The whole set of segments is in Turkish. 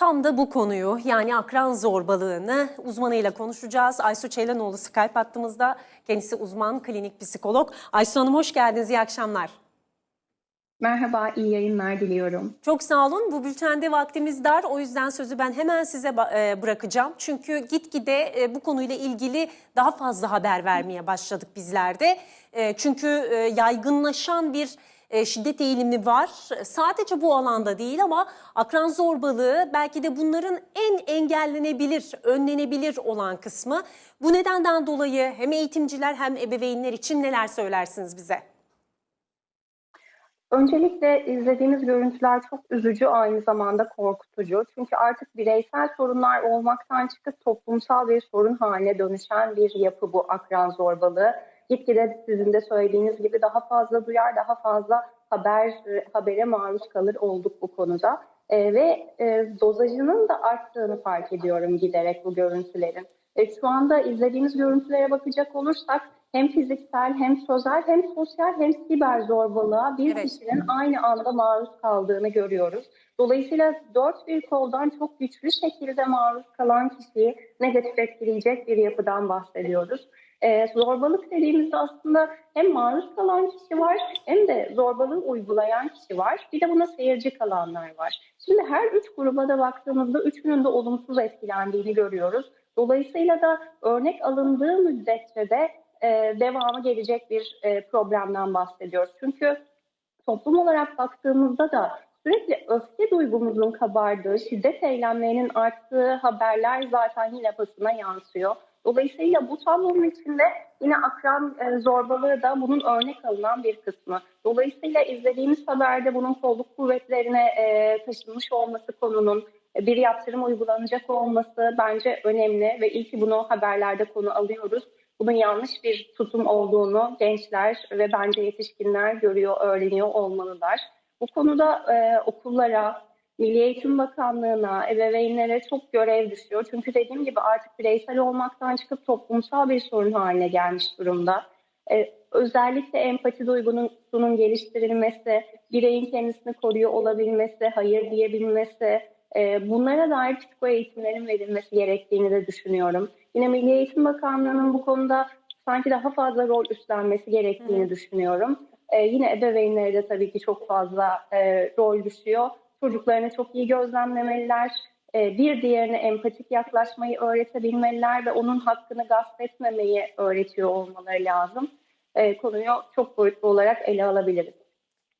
Tam da bu konuyu yani akran zorbalığını uzmanıyla konuşacağız. Aysu Çeylanoğlu Skype hattımızda. Kendisi uzman klinik psikolog. Aysu Hanım hoş geldiniz. İyi akşamlar. Merhaba, iyi yayınlar diliyorum. Çok sağ olun. Bu bültende vaktimiz dar. O yüzden sözü ben hemen size e, bırakacağım. Çünkü gitgide e, bu konuyla ilgili daha fazla haber vermeye başladık bizler de. E, Çünkü yaygınlaşan bir e, şiddet eğilimi var. Sadece bu alanda değil ama akran zorbalığı belki de bunların en engellenebilir, önlenebilir olan kısmı. Bu nedenden dolayı hem eğitimciler hem ebeveynler için neler söylersiniz bize? Öncelikle izlediğimiz görüntüler çok üzücü, aynı zamanda korkutucu. Çünkü artık bireysel sorunlar olmaktan çıkıp toplumsal bir sorun haline dönüşen bir yapı bu akran zorbalığı. Gitgide sizin de söylediğiniz gibi daha fazla duyar, daha fazla haber habere maruz kalır olduk bu konuda. Ee, ve e, dozajının da arttığını fark ediyorum giderek bu görüntülerin. E, şu anda izlediğimiz görüntülere bakacak olursak hem fiziksel hem sözel hem sosyal hem siber zorbalığa bir Evet. kişinin aynı anda maruz kaldığını görüyoruz. Dolayısıyla dört bir koldan çok güçlü şekilde maruz kalan kişiyi negatif etkileyecek bir yapıdan bahsediyoruz. Ee, zorbalık dediğimizde aslında hem maruz kalan kişi var hem de zorbalığı uygulayan kişi var. Bir de buna seyirci kalanlar var. Şimdi her üç gruba da baktığımızda üçünün de olumsuz etkilendiğini görüyoruz. Dolayısıyla da örnek alındığı müddetçe de e, devamı gelecek bir e, problemden bahsediyoruz. Çünkü toplum olarak baktığımızda da sürekli öfke duygumuzun kabardığı, şiddet eylemlerinin arttığı haberler zaten yine basına yansıyor. Dolayısıyla bu tablonun içinde yine akran e, zorbalığı da bunun örnek alınan bir kısmı. Dolayısıyla izlediğimiz haberde bunun kolluk kuvvetlerine e, taşınmış olması konunun e, bir yaptırım uygulanacak olması bence önemli ve iyi ki bunu haberlerde konu alıyoruz. Bunun yanlış bir tutum olduğunu gençler ve bence yetişkinler görüyor, öğreniyor olmalılar. Bu konuda e, okullara, Milli Eğitim Bakanlığı'na, ebeveynlere çok görev düşüyor. Çünkü dediğim gibi artık bireysel olmaktan çıkıp toplumsal bir sorun haline gelmiş durumda. E, özellikle empati duygusunun geliştirilmesi, bireyin kendisini koruyor olabilmesi, hayır diyebilmesi, e, bunlara dair psiko eğitimlerin verilmesi gerektiğini de düşünüyorum. Yine Milli Eğitim Bakanlığı'nın bu konuda sanki daha fazla rol üstlenmesi gerektiğini düşünüyorum. E, yine ebeveynlere de tabii ki çok fazla e, rol düşüyor. Çocuklarını çok iyi gözlemlemeliler. E, bir diğerine empatik yaklaşmayı öğretebilmeliler ve onun hakkını gasp etmemeyi öğretiyor olmaları lazım. E, konuyu çok boyutlu olarak ele alabiliriz.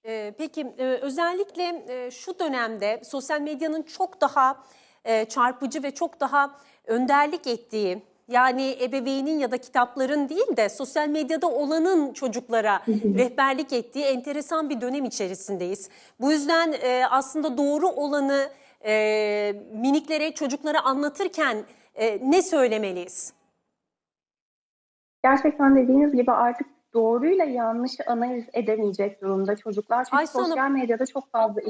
Ee, Peki e, özellikle e, şu dönemde sosyal medyanın çok daha e, çarpıcı ve çok daha önderlik ettiği yani ebeveynin ya da kitapların değil de sosyal medyada olanın çocuklara rehberlik ettiği enteresan bir dönem içerisindeyiz. Bu yüzden e, aslında doğru olanı e, miniklere, çocuklara anlatırken e, ne söylemeliyiz? Gerçekten dediğiniz gibi artık doğruyla yanlışı analiz edemeyecek durumda çocuklar. Çünkü Hanım- sosyal medyada çok fazla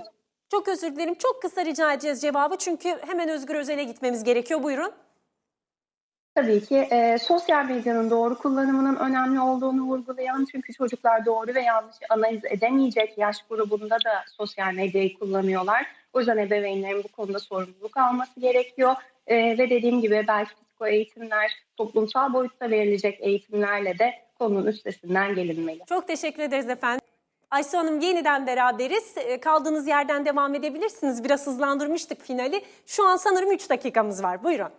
Çok özür dilerim. Çok kısa rica edeceğiz cevabı çünkü hemen Özgür Özel'e gitmemiz gerekiyor. Buyurun. Tabii ki e, sosyal medyanın doğru kullanımının önemli olduğunu vurgulayan çünkü çocuklar doğru ve yanlışı analiz edemeyecek yaş grubunda da sosyal medyayı kullanıyorlar. O yüzden ebeveynlerin bu konuda sorumluluk alması gerekiyor. E, ve dediğim gibi belki psiko eğitimler, toplumsal boyutta verilecek eğitimlerle de konunun üstesinden gelinmeli. Çok teşekkür ederiz efendim. Aysu Hanım yeniden beraberiz. Kaldığınız yerden devam edebilirsiniz. Biraz hızlandırmıştık finali. Şu an sanırım 3 dakikamız var. Buyurun.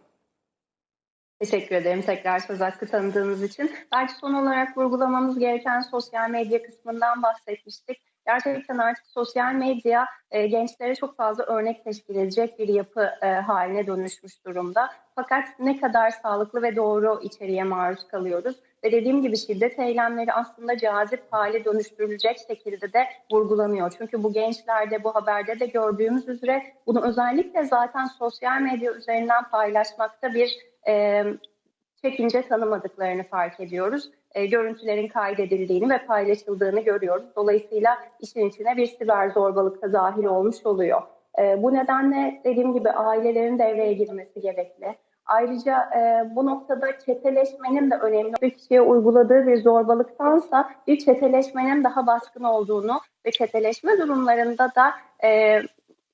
Teşekkür ederim tekrar söz hakkı tanıdığınız için. Belki son olarak vurgulamamız gereken sosyal medya kısmından bahsetmiştik. Gerçekten artık sosyal medya e, gençlere çok fazla örnek teşkil edecek bir yapı e, haline dönüşmüş durumda. Fakat ne kadar sağlıklı ve doğru içeriğe maruz kalıyoruz. Ve dediğim gibi şiddet eylemleri aslında cazip hale dönüştürülecek şekilde de vurgulanıyor. Çünkü bu gençlerde bu haberde de gördüğümüz üzere bunu özellikle zaten sosyal medya üzerinden paylaşmakta bir e, çekince tanımadıklarını fark ediyoruz. E, görüntülerin kaydedildiğini ve paylaşıldığını görüyoruz. Dolayısıyla işin içine bir siber zorbalık da dahil olmuş oluyor. E, bu nedenle dediğim gibi ailelerin devreye girmesi gerekli. Ayrıca e, bu noktada çeteleşmenin de önemli bir kişiye uyguladığı bir zorbalıktansa bir çeteleşmenin daha baskın olduğunu ve çeteleşme durumlarında da e,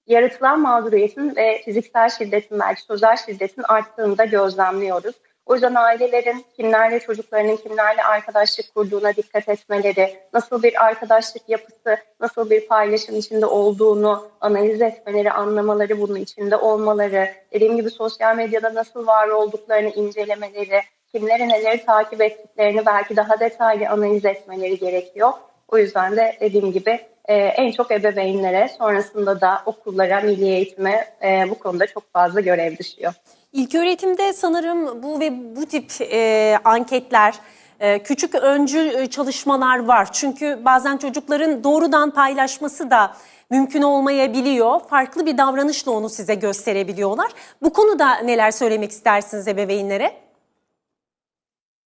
yaratılan mağduriyetin ve fiziksel şiddetin belki sözel şiddetin arttığını da gözlemliyoruz. O yüzden ailelerin kimlerle çocuklarının kimlerle arkadaşlık kurduğuna dikkat etmeleri, nasıl bir arkadaşlık yapısı, nasıl bir paylaşım içinde olduğunu analiz etmeleri, anlamaları, bunun içinde olmaları, dediğim gibi sosyal medyada nasıl var olduklarını incelemeleri, kimlere neleri takip ettiklerini belki daha detaylı analiz etmeleri gerekiyor. O yüzden de dediğim gibi e, en çok ebeveynlere, sonrasında da okullara, milli eğitime e, bu konuda çok fazla görev düşüyor. İlk öğretimde sanırım bu ve bu tip e, anketler, e, küçük öncü e, çalışmalar var. Çünkü bazen çocukların doğrudan paylaşması da mümkün olmayabiliyor. Farklı bir davranışla onu size gösterebiliyorlar. Bu konuda neler söylemek istersiniz ebeveynlere?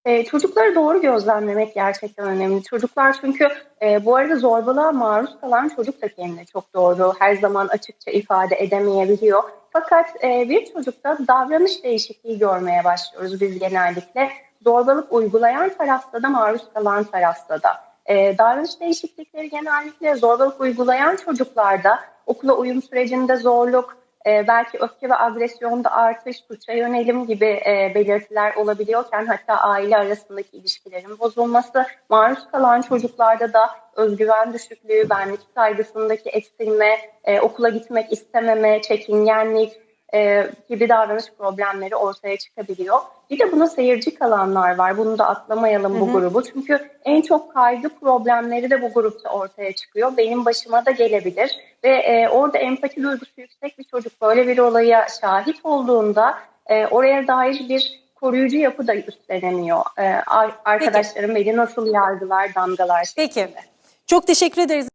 E, çocukları doğru gözlemlemek gerçekten önemli. Çocuklar çünkü e, bu arada zorbalığa maruz kalan çocuk da kendini çok doğru her zaman açıkça ifade edemeyebiliyor. Fakat e, bir çocukta davranış değişikliği görmeye başlıyoruz biz genellikle. Zorbalık uygulayan tarafta da maruz kalan tarafta da. E, davranış değişiklikleri genellikle zorbalık uygulayan çocuklarda okula uyum sürecinde zorluk, e, belki öfke ve agresyonda artış, suça yönelim gibi e, belirtiler olabiliyorken hatta aile arasındaki ilişkilerin bozulması, maruz kalan çocuklarda da özgüven düşüklüğü, benlik kaygısındaki eksilme, e, okula gitmek istememe, çekingenlik e, gibi davranış problemleri ortaya çıkabiliyor. Bir de buna seyirci kalanlar var. Bunu da atlamayalım bu grubu. Çünkü en çok kaygı problemleri de bu grupta ortaya çıkıyor. Benim başıma da gelebilir. Ve e, orada empati duygusu yüksek bir çocuk böyle bir olaya şahit olduğunda e, oraya dair bir koruyucu yapı da üstlenemiyor. E, ar- arkadaşlarım beni nasıl yargılar, damgalar Peki. şeklinde. Çok teşekkür ederiz.